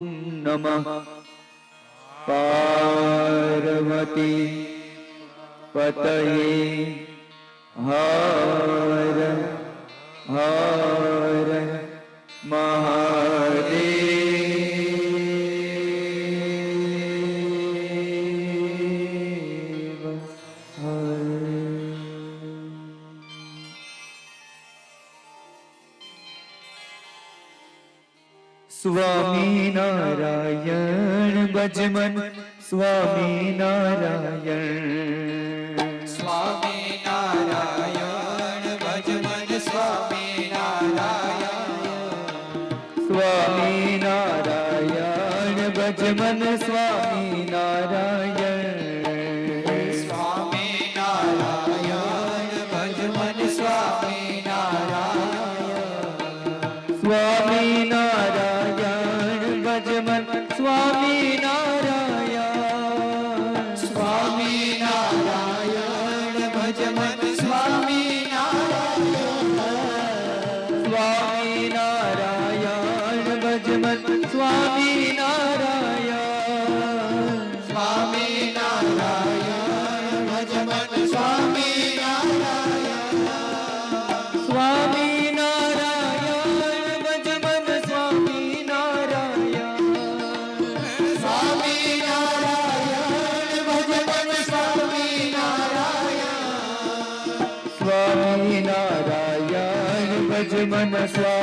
નમઃ પાર્વતી પતયે હર હર મહા ભજ મન સ્વામી નારાયણ. સ્વામી નારાયણ ભજ મન સ્વામી નારાયણ. સ્વામી નારાયણ ભજ સ્વામી That's why.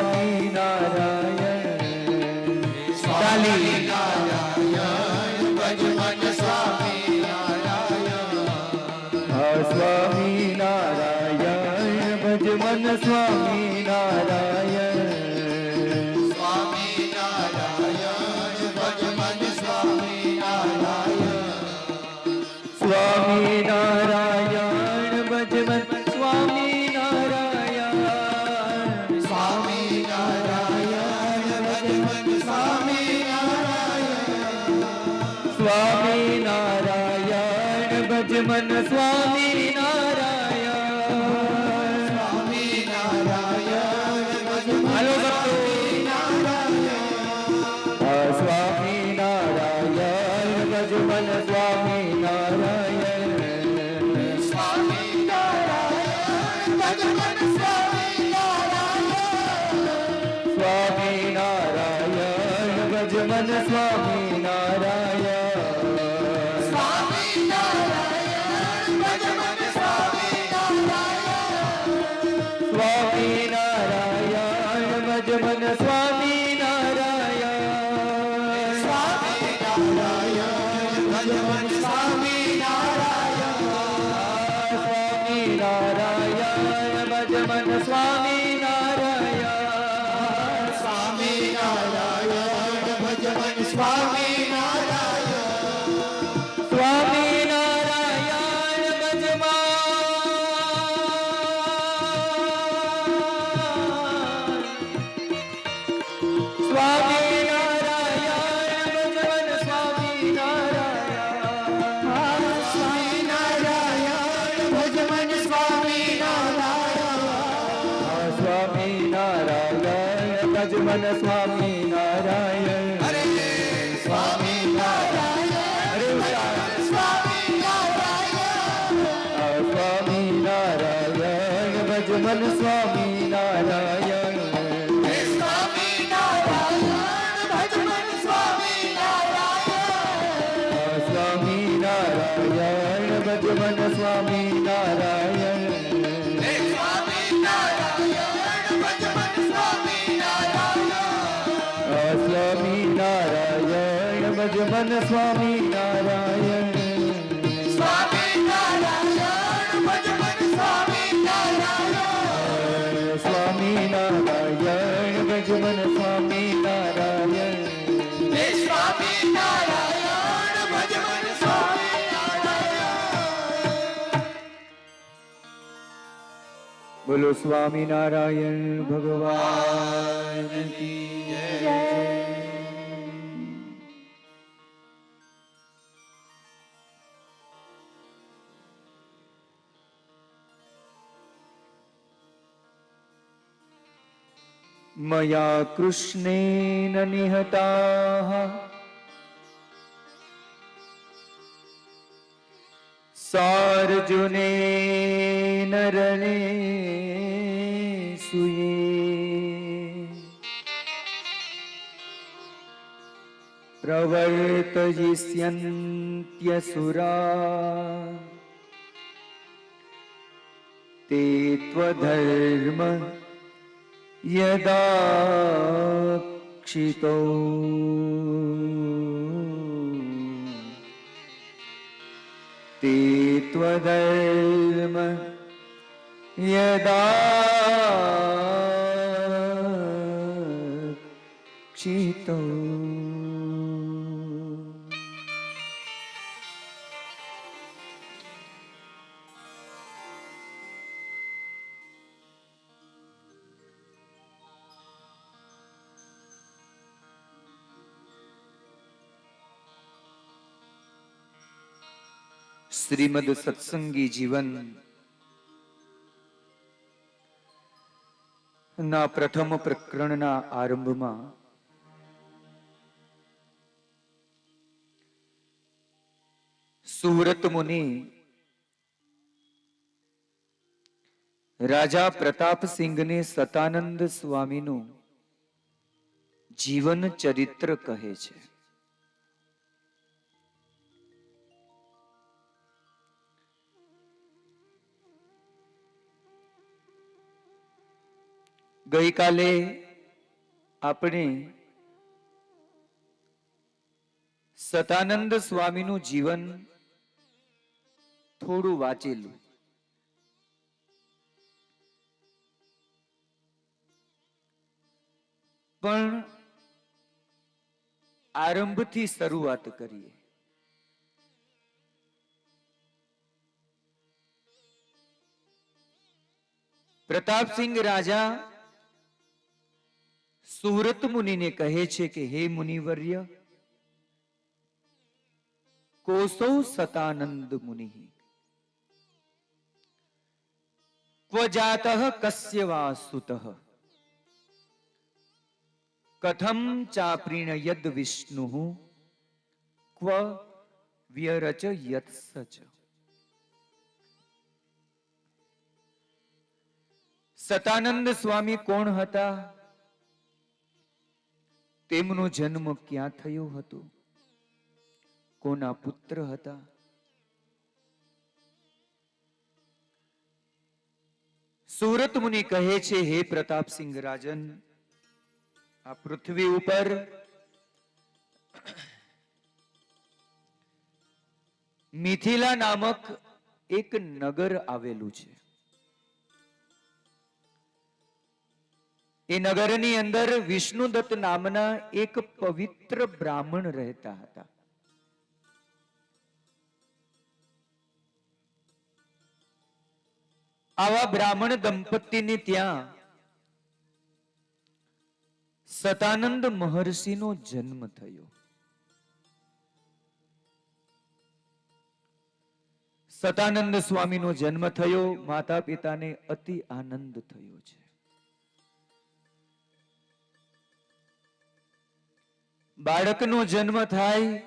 சுவாமி أجمل سامينا لا બોલો સ્વામિનારાયણ ભગવાન મયા કૃષ્ણેન નિહતા સારજુને નરણે સુયે પ્રવર્તયિષ્યન્ત્યસુરા તે ત્વધર્મ યદાક્ષિતો. તે त्वधर्म यदा क्षितौ શ્રીમદ સત્સંગી જીવન. ના પ્રથમ પ્રકરણના આરંભમાં સુરત મુનિ રાજા પ્રતાપસિંહને સતાનંદ સ્વામીનું જીવન ચરિત્ર કહે છે. ગઈકાલે આપણે સતાનંદ સ્વામીનું જીવન થોડું વાંચેલું. પણ આરંભથી શરૂઆત કરીએ. પ્રતાપસિંહ રાજા સુરત મુનિને કહે છે કે, હે મુનિવર્ય, કોસૌ સતાનંદ મુનિ. ક્વ જાતઃ કસ્ય વા સુતઃ કથમ ચાપ્રીણયદ વિષ્ણુ, ક્વ વ્યરચ સચ સતાનંદ સ્વામી કોણ હતા? તેમનો જન્મ ક્યાં થયો હતો? કોના પુત્ર હતા? સુરત મુનિ કહે છે, હે પ્રતાપસિંહ રાજન, આ પૃથ્વી ઉપર મિથિલા નામક એક નગર આવેલું છે. એ નગરની અંદર વિષ્ણુદત્ત નામના એક પવિત્ર બ્રાહ્મણ રહેતા હતા. આવા બ્રાહ્મણ દંપતીને ત્યાં સતાનંદ મહર્ષિનો જન્મ થયો. સતાનંદ સ્વામીનો જન્મ થયો માતા પિતાને અતિ આનંદ થયો છે. બાળકનો જન્મ થાય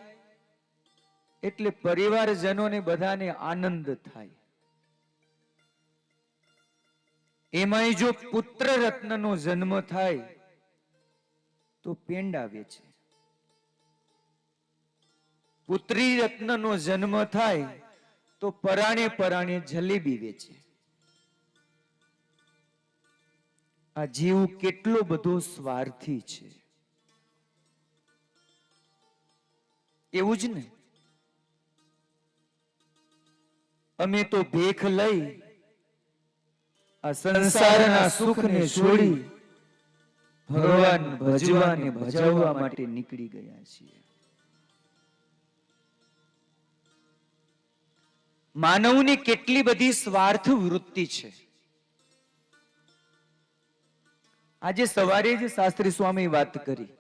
એટલે પરિવારજનોને બધાને આનંદ થાય. એમાંય જો પુત્ર રત્નનો જન્મ થાય તો પેંડ આવે છે. પુત્રી રત્નનો જન્મ થાય તો પરાણે પરાણે જલેબી વેચે. આ જીવ કેટલો બધો સ્વાર્થી છે. એવું જ ને? અમે તો ભેખ લઈ આ સંસારના સુખને છોડી ભગવાન ભજવા ને ભજવવા માટે નીકળી ગયા છીએ. માનવની કેટલી બધી સ્વાર્થ વૃત્તિ છે. આજે સવારે જ શાસ્ત્રી સ્વામી વાત કરી.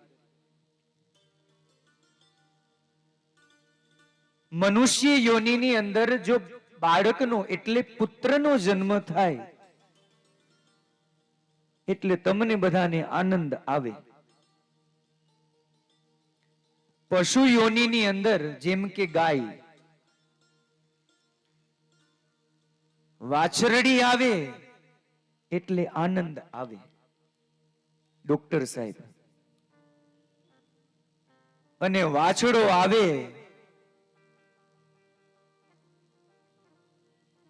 મનુષ્ય યોનિની અંદર જો બાળકનો એટલે પુત્રનો જન્મ થાય, એટલે તમને બધાને આનંદ આવે. પશુ યોનિની અંદર જેમ કે ગાય, વાછરડી આવે, એટલે આનંદ આવે. ડોક્ટર સાહેબ, અને વાછડો આવે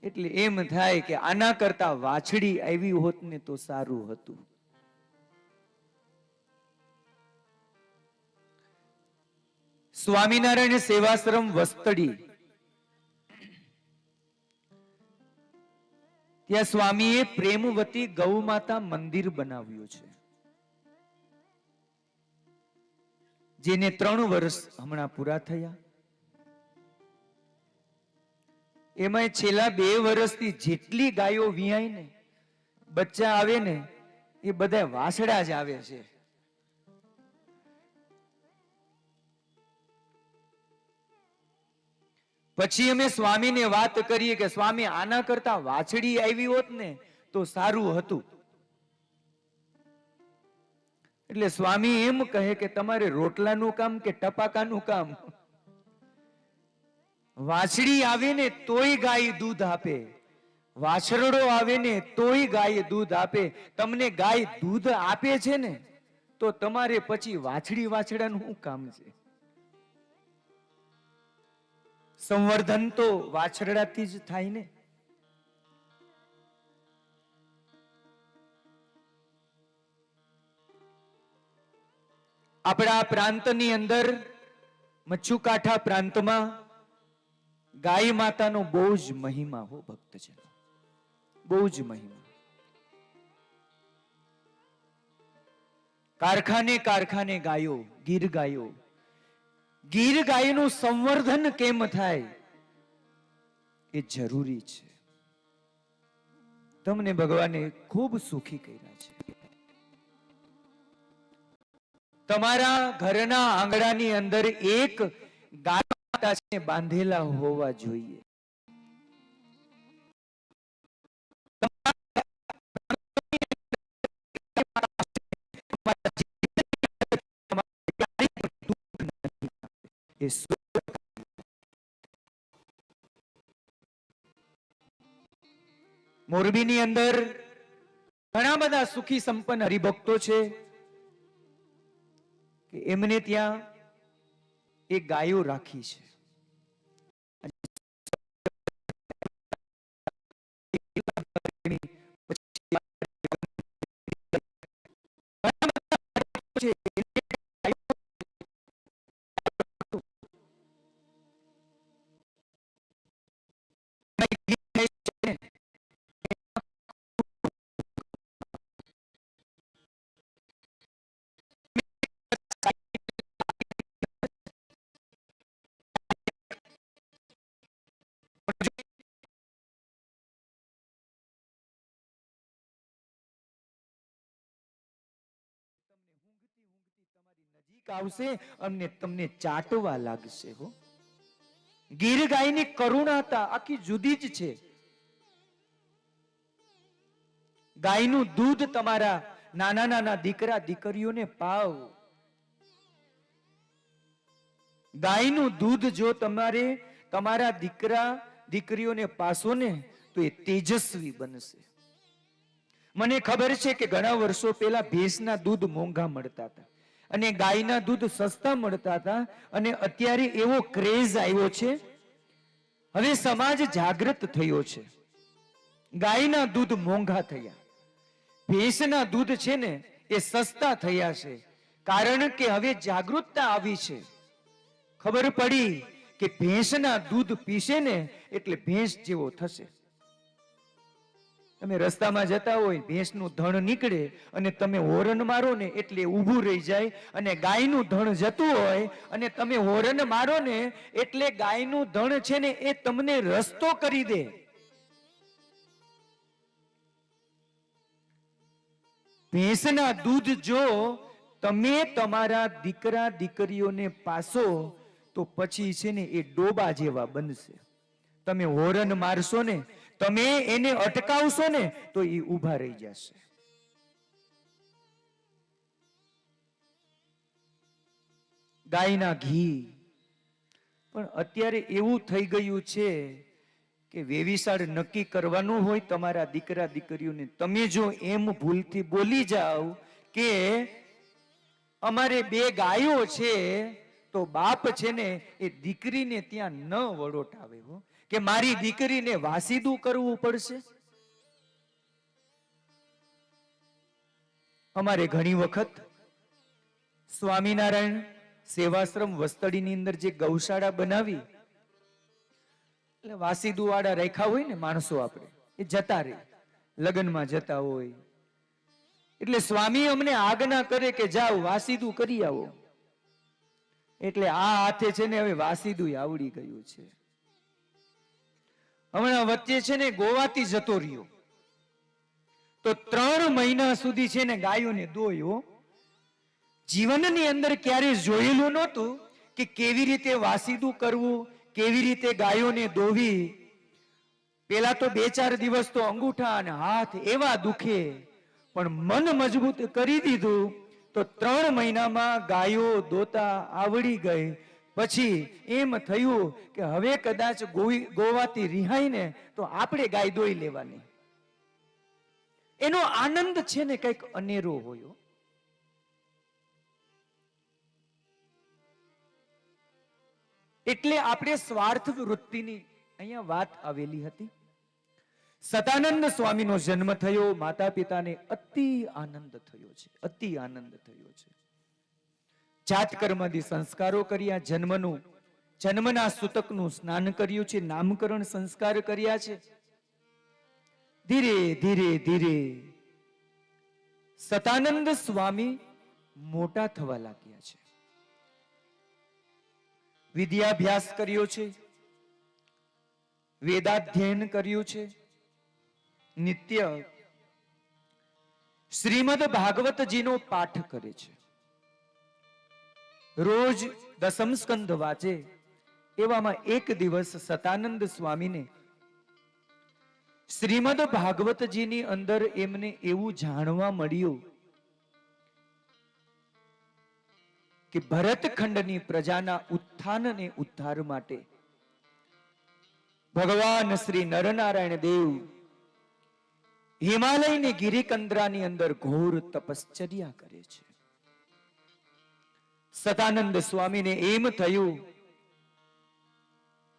એટલે એમ થાય કે આના કરતા વાછડી આવી હોત ને તો સારું હતું. સ્વામિનારાયણ સેવાશ્રમ વસ્તડી. ત્યાં સ્વામીએ પ્રેમવતી ગૌ માતા મંદિર બનાવ્યું છે. જેને ત્રણ વર્ષ હમણાં પૂરા થયા. એમાં છેલ્લા બે વર્ષથી જેટલી ગાયો વિયાય ને, બચ્ચા આવે ને, એ બધા વાસડા જ આવે છે. પછી અમે સ્વામીને વાત કરીએ કે, સ્વામી, આના કરતા વાછડી આવી હોત ને, તો સારું હતું. એટલે સ્વામી એમ કહે કે, તમારે રોટલાનું કામ કે ટપાકાનું કામ? વાછડી આવે ને તોય ગાય દૂધ આપે. વાછરડો આવે ને તોય ગાય દૂધ આપે. તમને ગાય દૂધ આપે છે ને, તો તમારે પછી વાછડી વાછડાનું શું કામ છે? સંવર્ધન તો વાછરડાથી જ થાય ને. આપણા પ્રાંતની અંદર મચ્છુકાઠા પ્રાંતમાં ગાય માતાનો બહુ જ મહિમા હો ભક્ત બહુ જ મહિમા. કારખાને કારખાને ગાયો, ગીર ગાયો. ગીર ગાયનું સંવર્ધન કેમ થાય? એ જરૂરી છે. તમને ભગવાને ખૂબ સુખી કર્યા છે. તમારા ઘરના આંગણાની અંદર એક ગાય છે બાંધેલા હોવા જોઈએ. મોરબીની અંદર ઘણા બધા સુખી સંપન્ન હરિભક્તો છે એમને ત્યાં એક ગાયો રાખી છે. આવશે અને તમને ચાટવા લાગશે હો. ગીર ગાયની કરુણાતા આખી જુદી જ છે. ગાયનું દૂધ તમારા નાના નાના દીકરા દીકરીઓને પાવ. ગાયનું દૂધ જો તમારે તમારા દીકરા દીકરીઓને પાસો ને તો એ તેજસ્વી બનશે. મને ખબર છે કે ઘણા વર્ષો પહેલા ભેંસના દૂધ મોંઘા મળતા હતા. અને ગાયના દૂધ સસ્તા મળતા હતા અને અત્યારે એવો ક્રેઝ આવ્યો છે. હવે સમાજ જાગૃત થયો છે. ગાયના દૂધ મોંઘા થયા. ભેંસના દૂધ છે ને એ સસ્તા થયા છે. કારણ કે હવે જાગૃતતા આવી છે. ખબર પડી કે ભેંસના દૂધ પીશે ને એટલે ભેંસ જેવો થશે. તમે રસ્તામાં જતા હોય, ભેંસનું ધણ નીકળે અને તમે હોરન મારો ને એટલે ઊભું રહી જાય અને ગાયનું ધણ જતું હોય અને તમે હોરન મારો ને એટલે ગાયનું ધણ છે ને એ તમને રસ્તો કરી દે. ભેંસના દૂધ જો તમે તમારા દીકરા દીકરીઓને પાસો, તો પછી છે ને એ ડોબા જેવા બનશે. તમે હોરન મારશો ને તમે એને અટકાવશો ને, તો એ ઊભા રહી જશે. ગાયના ઘી. પણ અત્યારે એવું થઈ ગયું છે કે વેવિશાળ નક્કી કરવાનું હોય તમારા દીકરા દીકરીઓને, તમે જો એમ ભૂલથી બોલી જાઓ કે અમારે બે ગાયો છે, તો બાપ છે ને એ દીકરીને ત્યાં ન વડોટાવે હો. કે મારી દીકરીને વાસીદું કરવું પડશે? અમારે ઘણી વખત સ્વામિનારાયણ સેવાશ્રમ વસ્તડીની અંદર જે ગૌશાળા બનાવી, એટલે વાસીદુ વાળા હોય ને માણસો આપણે, એ જતા રહે, લગ્નમાં જતા હોય. એટલે સ્વામી અમને આજ્ઞા કરે કે જાઓ, વાસીદુ કરી આવો. એટલે આ હાથે છે ને હવે વાસીદુ આવડી ગયું છે. હમણાં વચ્ચે છે ને ગોવાથી જતો રહ્યો. તો ત્રણ મહિના સુધી છે ને ગાયોને દોયો. જીવનની અંદર ક્યારે જોયેલું નહોતું કે કેવી રીતે વાસીદું કરવું, કેવી રીતે ગાયોને દોવી. પેલા તો બે ચાર દિવસ તો અંગૂઠા અને હાથ એવા દુખે, પણ મન મજબૂત કરી દીધું તો ત્રણ મહિનામાં ગાયો દોતા આવડી ગઈ. પછી એમ થયું કે હવે કદાચ ગોવી ગોવાથી રિહાય ને તો આપણે ગાય દોઈ લેવાની. એનો આનંદ છે ને કંઈક અનેરો હોયો. એટલે આપણે સ્વાર્થ વૃત્તિની અહીંયા વાત આવેલી હતી. સદાનંદ સ્વામીનો જન્મ થયો માતા પિતાને અતિ આનંદ થયો છે, અતિ આનંદ થયો છે. જાત કર્મથી સંસ્કારો કર્યા, જન્મનું, જન્મના સૂતકનું સ્નાન કર્યું છે, નામકરણ સંસ્કાર કર્યા છે. ધીરે ધીરે ધીરે સતાનંદ સ્વામી મોટા થવા લાગ્યા છે. વિદ્યાભ્યાસ કર્યો છે. વેદાધ્યયન કર્યું છે. નિત્ય શ્રીમદ ભાગવતજીનો પાઠ કરે છે. રોજ દસમ સ્કંદ વાંચે એવામાં એક દિવસ સતાનંદ સ્વામીને શ્રીમદ ભાગવતજીની અંદર એમને એવું જાણવા મળ્યું કે ભરતખંડની પ્રજાના ઉત્થાન અને ઉદ્ધાર માટે ભગવાન શ્રી નરનારાયણ દેવ હિમાલયની ગિરિકંદ્રાની અંદર ઘોર તપશ્ચર્યા કરે છે. સદાનંદ સ્વામીને એમ થયું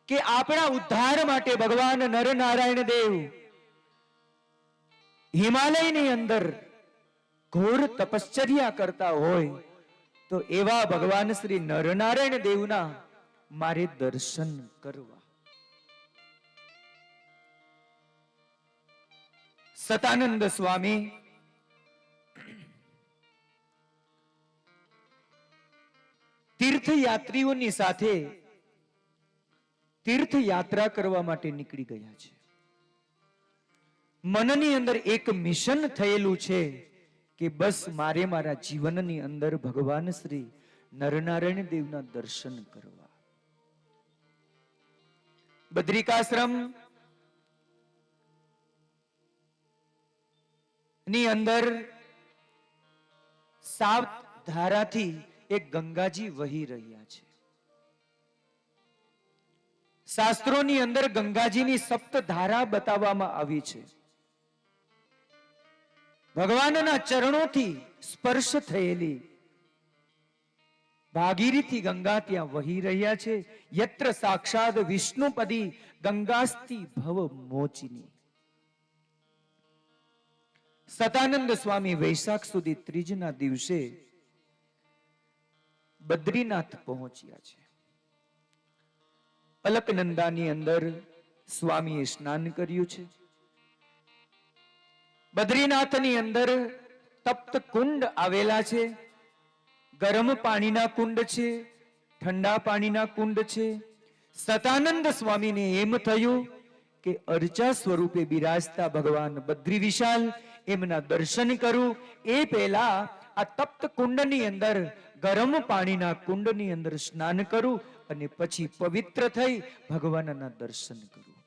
કે આપણા ઉદ્ધાર માટે ભગવાન નરનારાયણ દેવ હિમાલયની અંદર ઘોર તપશ્ચર્યા કરતા હોય તો એવા ભગવાન શ્રી નરનારાયણ દેવના મારે દર્શન કરવા. સતાનંદ સ્વામી તીર્થયાત્રીઓની સાથે તીર્થયાત્રા કરવા માટે નીકળી ગયા છે. મનની અંદર એક મિશન થયેલું છે કે બસ મારે મારા જીવનની અંદર ભગવાન શ્રી નરનારાયણ દેવના દર્શન કરવા. બદ્રિકાશ્રમની અંદર સાત ધારાથી એક ગંગાજી વહી રહ્યા છે. શાસ્ત્રોની અંદર ગંગાજીની સપ્ત ધારા બતાવવામાં આવી છે. ભગવાનના ચરણોથી સ્પર્શ થયેલી ભાગીરીથી ગંગા ત્યાં વહી રહ્યા છે. યત્ર સાક્ષાત વિષ્ણુપદી ગંગાસ્તી ભવ મોચિની. સતાનંદ સ્વામી વૈશાખ સુધી ત્રીજના દિવસે બદ્રીનાથ પહોંચ્યા છે. અલકનંદાની અંદર સ્વામીએ સ્નાન કર્યું છે. બદ્રીનાથની અંદર તપ્ત કુંડ આવેલા છે. ગરમ પાણીના કુંડ છે, ઠંડા પાણીના કુંડ છે. સતાનંદ સ્વામીને એમ થયું કે અર્ચા સ્વરૂપે બિરાજતા ભગવાન બદ્રી વિશાલ એમના દર્શન કરું. એ પહેલા આ તપ્ત કુંડની અંદર ગરમ પાણીના કુંડની અંદર સ્નાન કરું અને પછી પવિત્ર થઈ ભગવાનના દર્શન કરું.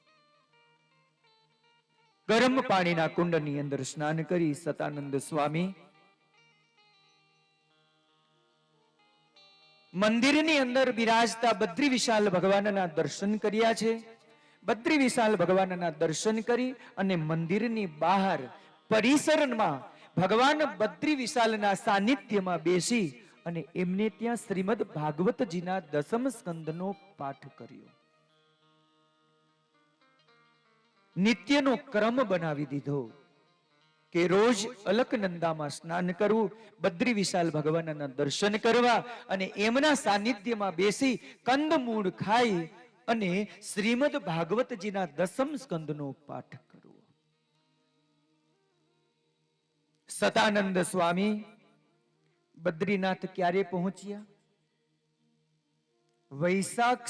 ગરમ પાણીના કુંડની અંદર સ્નાન કરી સતાનંદ સ્વામી મંદિરની અંદર બિરાજતા બદ્રી વિશાલ ભગવાનના દર્શન કર્યા છે. બદ્રી વિશાલ ભગવાનના દર્શન કરી અને મંદિરની બહાર પરિસરમાં ભગવાન બદ્રી વિશાલના સાનિધ્યમાં બેસી અને એમને ત્યાં શ્રીમદ ભાગવતજીના દસમ સ્કંદનો પાઠ કર્યો. નિત્યનો ક્રમ બનાવી દીધો કે રોજ અલકનંદામાં સ્નાન કરવું, બદ્રી વિશાલ ભગવાનના દર્શન કરવા અને એમના સાનિધ્યમાં બેસી કંદમૂળ ખાઈ અને શ્રીમદ ભાગવતજીના દસમ સ્કંદનો પાઠ કરવો સતાનંદ સ્વામી બદ્રીનાથ ક્યારે પહોંચ્યા? વૈશાખ